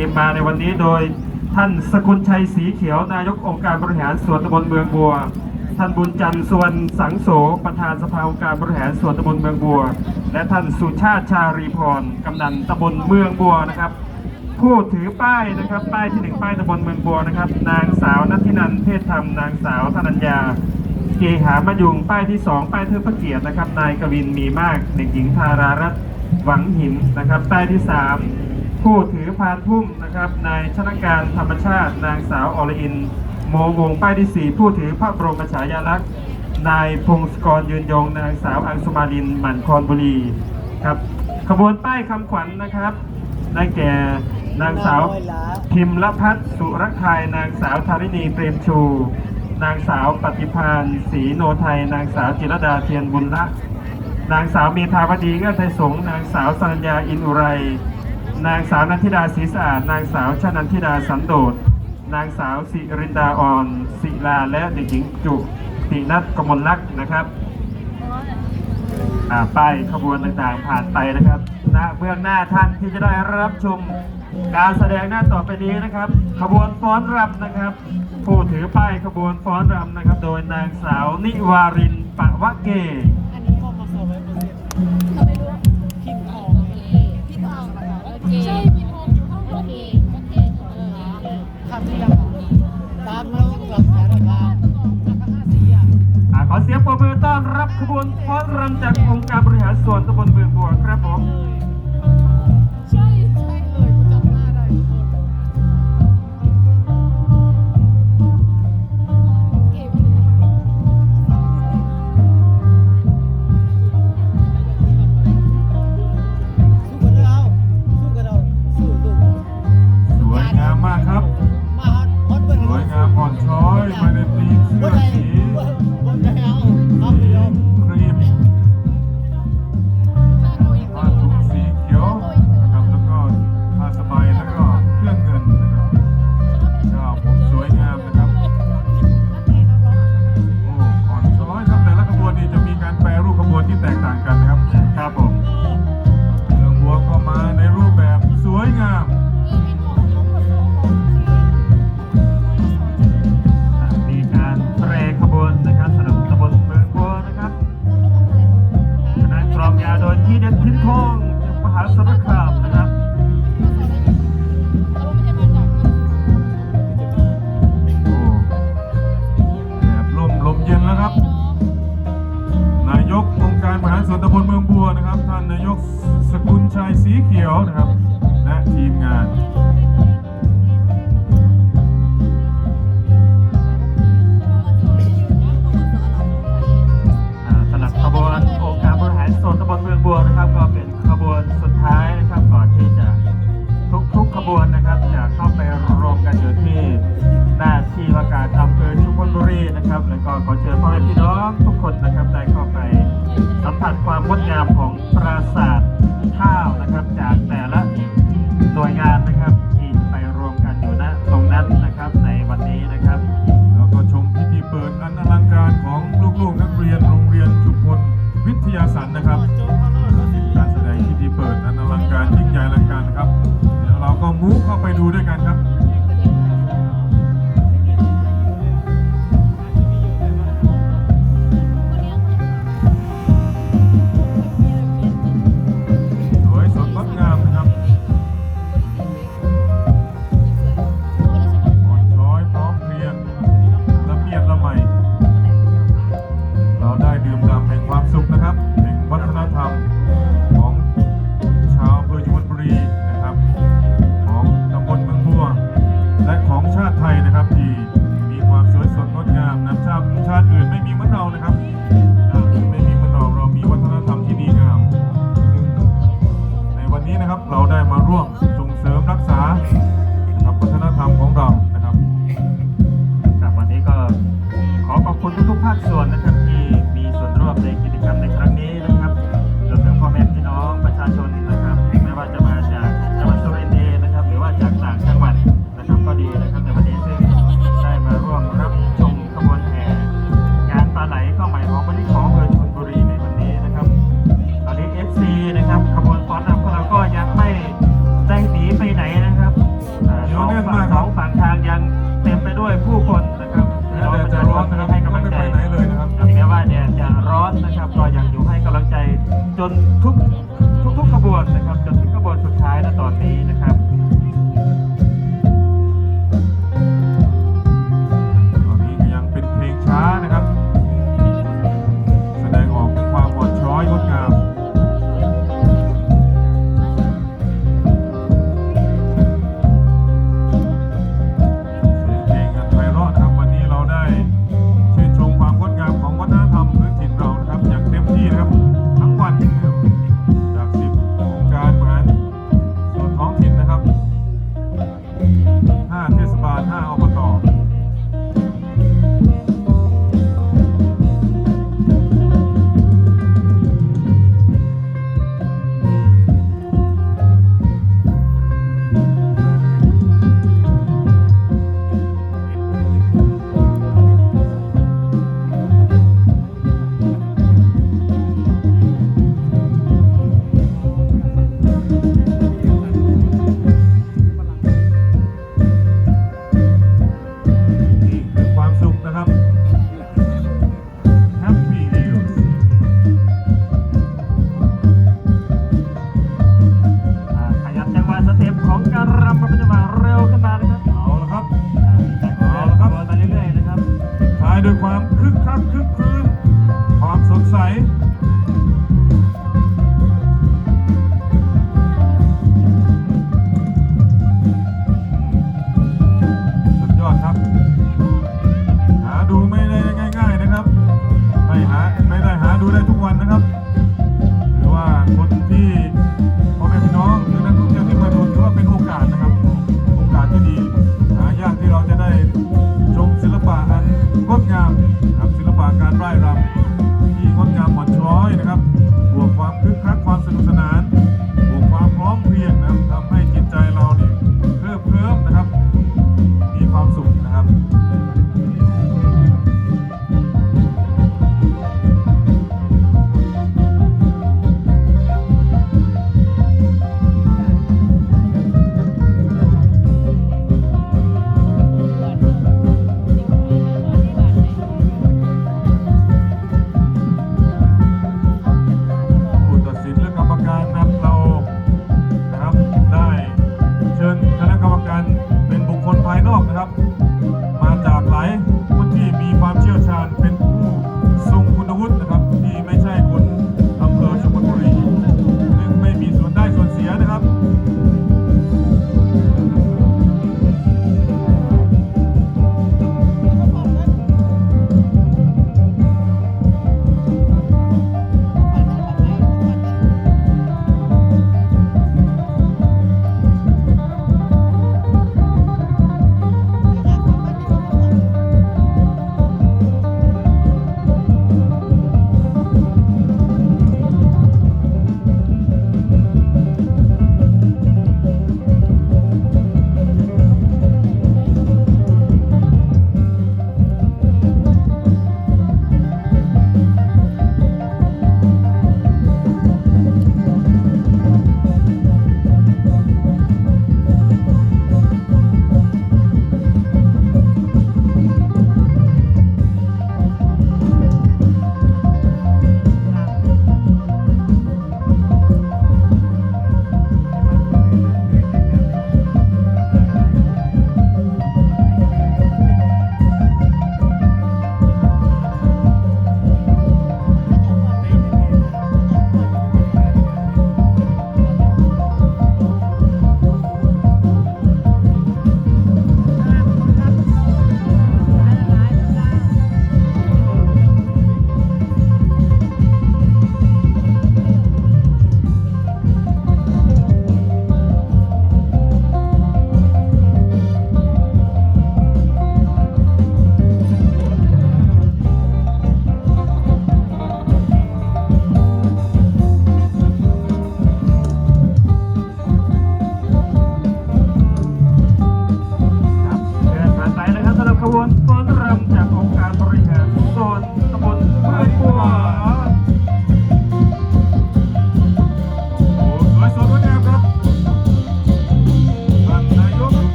ทีมมาในวันนี้โดยท่านสกุลชัยสีเขียวนายกองค์การบริหารส่วนตำบลเมืองบัว ท่านบุญจันทร์สวรรณสังโสประธานสภาองค์การบริหารส่วนตำบลเมืองบัว และท่านสุชาติชารีพรกำนันตำบลเมืองบัวนะครับผู้ถือป้ายนะครับป้ายที่หนึ่งป้ายตำบลเมืองบัวนะครับ นางสาวนัทธินันเทศธรรมนางสาวธนัญญาเกหามะยุงป้ายที่2ป้ายเทิดพระเกียรตินะครับ นายกวินมีมาก เด็กหญิงธารารัตน์หวังหินนะครับป้ายที่3 ผู้ถือพานพุ่มนะครับนายชนการธรรมชาตินางสาวอรอิน โมวงป้ายที่ 4 ผู้ถือพระบรมฉายาลักษณ์นายพงศกรยืนยงนางสาวอังสุมาลินหมันคอนบุรีครับขบวนป้ายคำขวัญนะครับได้แก่นางสาวพิมพ์ละพัฒน์สุรคาย นางสาวธารินีเปรมชู นางสาวปฏิพานศรีโนไทย นางสาวจิรดาเทียนบุญละ นางสาวเมธาวดีเอื้อไทยสงฆ์นางสาวสัญญาอินอุไร นางสาวนันทิดาศรีสะอาด นางสาวชนันทิดาสันโดษ นางสาวสิรินดาอ่อนศิลาและเด็กหญิงจุตินัทกมลลักษณ์นะครับป้ายขบวนต่างๆผ่านไปนะครับณเบื้องหน้าท่านที่จะได้รับชมการแสดงหน้าต่อไปนี้นะครับ ขบวนฟ้อนรำนะครับ ผู้ถือป้ายขบวนฟ้อนรำนะครับ โดยนางสาวนิวารินปะวะเก ส่วนตำบลเมืองบัวนะครับ ท่านนายกสกุลชัยสีเขียวนะครับ และทีมงานอ่าสำหรับขบวนองค์การบริหารส่วนตำบลเมืองบัวนะครับ ก็เป็นขบวนสุดท้ายนะครับก่อนที่จะทุกๆขบวนนะครับ จะเข้าไปรวมกันอยู่ที่หน้าที่ว่าการอำเภอชุมพลบุรีนะครับ แล้วก็ขอเชิญพ่อแม่พี่น้อง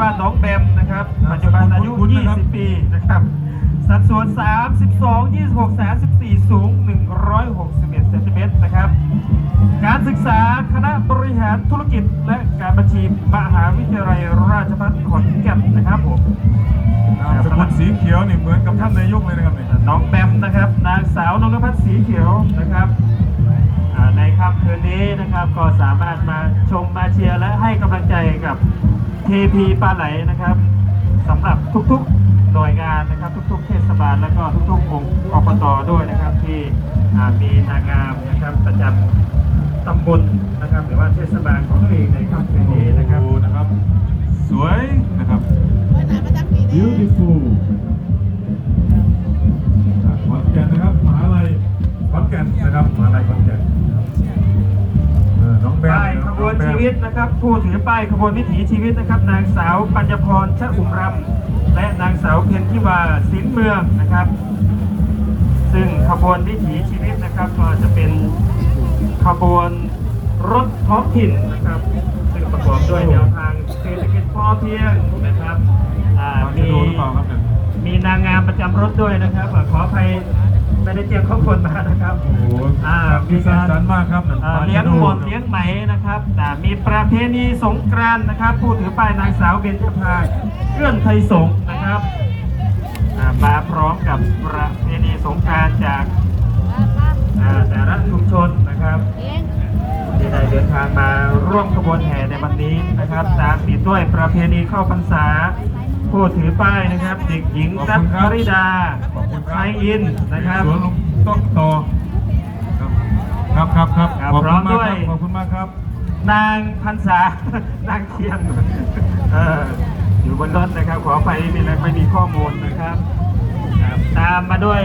ว่าน้องแบมนะครับปัจจุบันอายุ 20 ปีนะครับสัดส่วน 32 26 34 สูง 161 เซนติเมตรนะครับ การศึกษาคณะบริหารธุรกิจและการบัญชีมหาวิทยาลัยราชภัฏขอนแก่นนะครับผมมสกุลสีเขียวนี่เหมือนกับท่านนายกเลยนะครับน้องแบมนะครับ นางสาวนงพัฒน์สีเขียวนะครับ ในค่ำคืนนี้นะครับก็สามารถมาชมมาเชียร์และให้กำลังใจกับ KP ปลาไหลนะครับสำหรับทุกๆหน่วยงานนะครับ ทุกๆ เทศบาลและก็ทุกๆองค์กรตด้วยนะครับ ที่มีนางงามนะครับประจำตำบลนะครับ หรือว่าเทศบาลของตัวเองในค่ำคืนนี้นะครับนะครับ สวยนะครับ beautiful ขอนแก่นนะครับมหาลัยขอนแก่นนะครับมหาลัยขอนแก่น วนชีวิตนะครับ ผู้ถือป้ายขบวนวิถีชีวิตนะครับ นางสาวปัญญพรชะอุ่มรำและนางสาวเพ็ญทิวาสินเมืองนะครับ ซึ่งขบวนวิถีชีวิตนะครับ ก็จะเป็นขบวนรถท้องถิ่นนะครับ ซึ่งประกอบด้วยแนวทางเศรษฐกิจพอเพียงนะครับอ่าฟังจะมีดูหรือเปล่าครับเนี่ยมีนางงามประจำรถด้วยนะครับอ่าขออภัย ไม่ได้เตรียมข้อมูลมานะครับ โอ้โหอ่า มีสร้างสรรค์มากครับเอ่อเลี้ยงหมดเลี้ยงไหมนะครับอ่ามีประเพณีสงกรานต์นะครับ ผู้ถือป้ายนางสาวเบญจภาเอื้อนไทยสงฆ์นะครับอ่ามาพร้อมกับประเพณีสงกรานต์จากมามาอ่าแต่ละชุมชนนะครับเองที่ได้เดินทางมาร่วมขบวนแห่ในวันนี้นะครับ ตามติดด้วยประเพณีเข้าพรรษา ผู้ถือป้ายนะครับ เด็กหญิงรัตนริดาขอบคุณคไทรับยอินนะครับสวนลุงต้นต่อครับครับครับครับขอบพร้คุอณมมากด้วยครับขอบคุณมากครับ นางพันษานางเคียงเอออยู่บนรถนะครับ ขอไปไม่มีไม่มีข้อมูลนะครับครับตามมาด้วย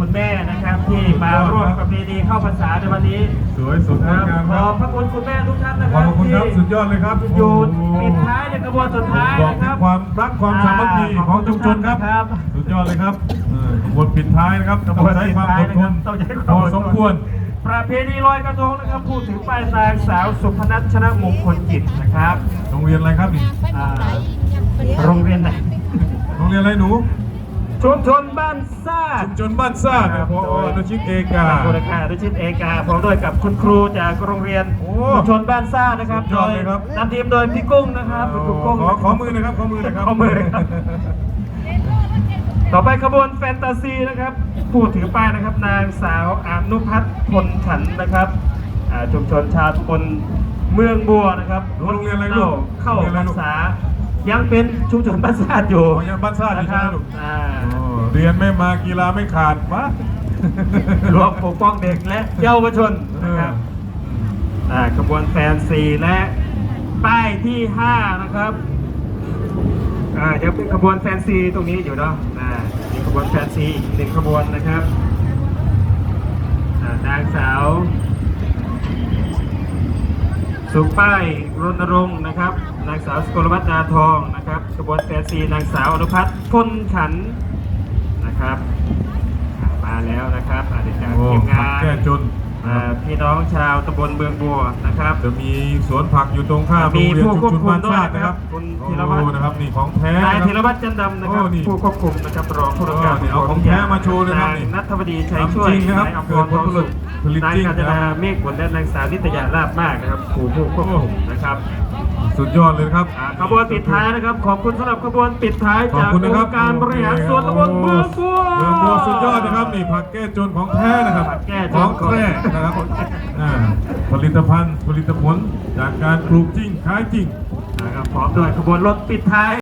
คุณแม่นะครับที่มาร่วมประเพณีเข้าพรรษาในวันนี้สวยสดคงรับดงามขคอรับ บพระคุณคุณแม่ทุกท่านนะคขรัอบบคุณครับที่สุดยอดเลยครับอยู่โอ้โหปิดท้ายในกระบวนสุดท้ายบอกนะคถึรังบ ความรักความสามัคคีอ่าของชุมชนครับ ครับสุดยอดเลยครับเออขบวนปิดท้ายนะครับต้องใช้ความอดทนต้องใช้คพวามออดทน สมควร ประเพณีลอยกระทงนะครับพูดถึงป้ายนางสาวสุพนัทชนะมงคลกิจนะครับ โรงเรียนอะไรครับนี่ไปหมดไหนยังเปรี้ยวโรงเรียนไหน โรงเรียนอะไรหนู ชุมชนบ้านซ่าชุมชนบ้านซ่าเนี่ยพออนุชิตเอกาบริการด้วยชิดเอกาพร้อมด้วยกับคุณครูจากโรงเรียนโอ้ชุมชนบ้านซ่านะครับสุดยอดเลยครับนำทีมโดยพี่กุ้งนะครับคุณครูกุ้งขอขอมือหนะครับขอมือหนะครับขอมือหนะครับต่อไปขบวนแฟนตาซีนะครับ ผู้ถือป้ายนะครับ นางสาวอานุพัฒน์พลฉันนะครับอ่าชุมชนชาวตำบลเมืองบัวนะครับโรงเรียนอะไรลูกเข้าโรงเรียนอะไรพรลูรกษา ยังเป็นชุมชนบ้านซ่าอยู่โรงเรียนบ้านซ่าอยู่นะคใช่รัไหมบลูกอ่าโอ้เรียนไม่มากีฬาไม่ขาดวะ รวมปกป้องเด็กและเยาวชนนะครับอ่าขบวนแฟนซีและป้ายที่5นะครับอ่ายังเป็นขบวนแฟนซีตรงนี้อยู่เนาะอ่ามีขบวนแฟนซีอีกหนึ่งขบวนนะครับอ่านางสาว สุป้ายรณรงค์นะครับ นางสาวสกลวัฒนาทองนะครับขบวนแฟนซีนางสาวอนุพัฒน์พลขันนะครับอ่ามาแล้วนะครับอาจารย์โอ้ทีมผังากนแก้จนอ่า พี่น้องชาวตำบลเมืองบัวนะครับจะมีสวนผักอยู่ตรงข้ามมีโรงเรียนผู้ชุมควชบนคุมบ้านด้วยชาตินะครับคุณโอ้ธีรวัตรนะครับนี่ของแท้นายนะธีรครับวัตรจันดำนะครับโอ้นี่ผู้ควบคุมนะครับรองผู้กำกับโอ้นี่เอาของแท้มาโชว์เลยครับนางนี่นัทวดีชัยช่วยทำจริงนะครับนายอภเกิรดผลทองสุขผลิตนายจริงกาญจครันาบเมฆผลและนางสาวนิตยาลาบมากนะครับครูผู้ควบคุมนะครับ สุดยอดเลยครับ อ่าขบวนปิดท้ายนะครับ ขอบคุณสำหรับขบวนปิดท้ายขอบจากคุณอนะครับงค์การบริหารส่วนตำบลเมืองบัว เมืองบัวสุดยอดนะครับนี่ผักแก้จนของแท้นะครับผักแก้จน ของแท้นะครับอ่าผลิตภัณฑ์ผลิตผลจากการปลูกจริงขายจริง นะครับพร้อมด้วยขบวนรถปิดท้าย